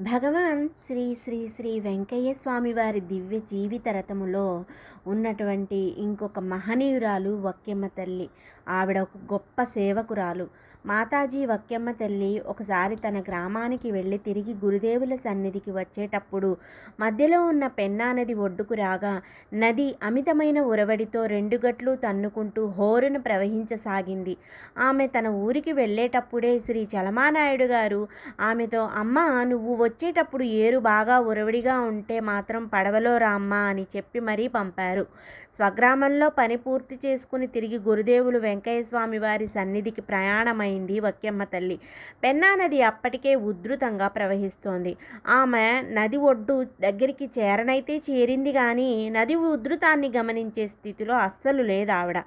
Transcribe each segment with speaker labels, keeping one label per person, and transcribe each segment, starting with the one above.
Speaker 1: భగవాన్ శ్రీ శ్రీ శ్రీ వెంకయ్య స్వామి వారి దివ్య జీవిత రథములో ఉన్నటువంటి ఇంకొక మహనీయురాలు వక్యమ్మ తల్లి. ఆవిడ ఒక గొప్ప సేవకురాలు. మాతాజీ వక్యమ్మ తల్లి ఒకసారి తన గ్రామానికి వెళ్ళి తిరిగి గురుదేవుల సన్నిధికి వచ్చేటప్పుడు మధ్యలో ఉన్న పెన్నా నది ఒడ్డుకు రాగా నది అమితమైన ఉరవడితో రెండు గట్లు తన్నుకుంటూ హోరును ప్రవహించసాగింది. ఆమె తన ఊరికి వెళ్ళేటప్పుడే శ్రీ చలమానాయుడు గారు ఆమెతో అమ్మ నువ్వు వచ్చేటప్పుడు ఏరు బాగా ఉరవడిగా ఉంటే మాత్రం పడవలో రామ్మా అని చెప్పి మరీ పంపారు. స్వగ్రామంలో పని పూర్తి చేసుకుని తిరిగి గురుదేవులు వెంకయ్య స్వామి వారి సన్నిధికి ప్రయాణమైంది వక్యమ్మ తల్లి. పెన్నా నది అప్పటికే ఉధృతంగా ప్రవహిస్తోంది. ఆమె నది ఒడ్డు దగ్గరికి చేరనైతే చేరింది కానీ నది ఉధృతాన్ని గమనించే స్థితిలో అస్సలు లేదు ఆవిడ.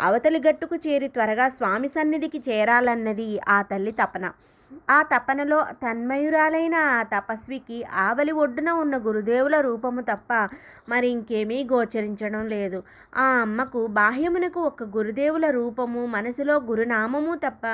Speaker 1: అవతలి గట్టుకు చేరి త్వరగా స్వామి సన్నిధికి చేరాలన్నది ఆ తల్లి తపన. ఆ తపనలో తన్మయురాలైన ఆ తపస్వికి ఆవలి ఒడ్డున ఉన్న గురుదేవుల రూపము తప్ప మరి ఇంకేమీ గోచరించడం లేదు. ఆ అమ్మకు బాహ్యమునకు ఒక గురుదేవుల రూపము మనసులో గురునామము తప్ప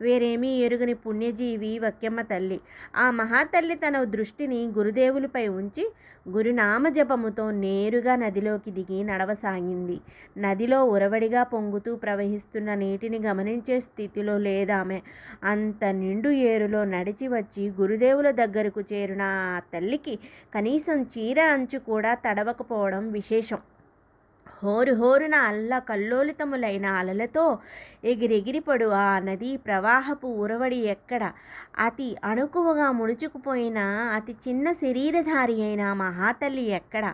Speaker 1: వేరేమీ ఎరుగని పుణ్యజీవి వక్యమ్మ తల్లి. ఆ మహాతల్లి తన దృష్టిని గురుదేవులపై ఉంచి గురునామ జపముతో నేరుగా నదిలోకి దిగి నడవసాగింది. నదిలో ఉరవడిగా పొంగుతూ ప్రవహిస్తున్న నీటిని గమనించే స్థితిలో లేదామె. అంత నిండు ఏరులో నడిచి వచ్చి గురుదేవుల దగ్గరకు చేరిన ఆ తల్లికి కనీసం చీర అంచు కూడా తడవకపోవడం విశేషం. హోరు హోరున అల్ల కల్లోలితములైన అలలతో ఎగిరెగిరిపడు ఆ నదీ ప్రవాహపు ఉరవడి ఎక్కడ? అతి అణుకువగా ముడుచుకుపోయిన అతి చిన్న శరీరధారి అయిన మహాతల్లి ఎక్కడ?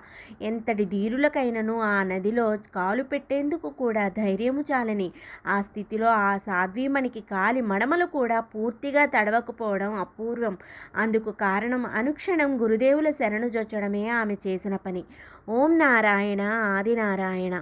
Speaker 1: ఎంతటి ధీరులకైనను ఆ నదిలో కాలు పెట్టేందుకు కూడా ధైర్యము చాలని? ఆ స్థితిలో ఆ సాధ్వీమణికి కాలి మడమలు కూడా పూర్తిగా తడవకపోవడం అపూర్వం. అందుకు కారణం అనుక్షణం గురుదేవుల శరణు జొచ్చడమే ఆమె చేసిన పని. ఓం నారాయణ ఆదినారాయణ. പാരായണ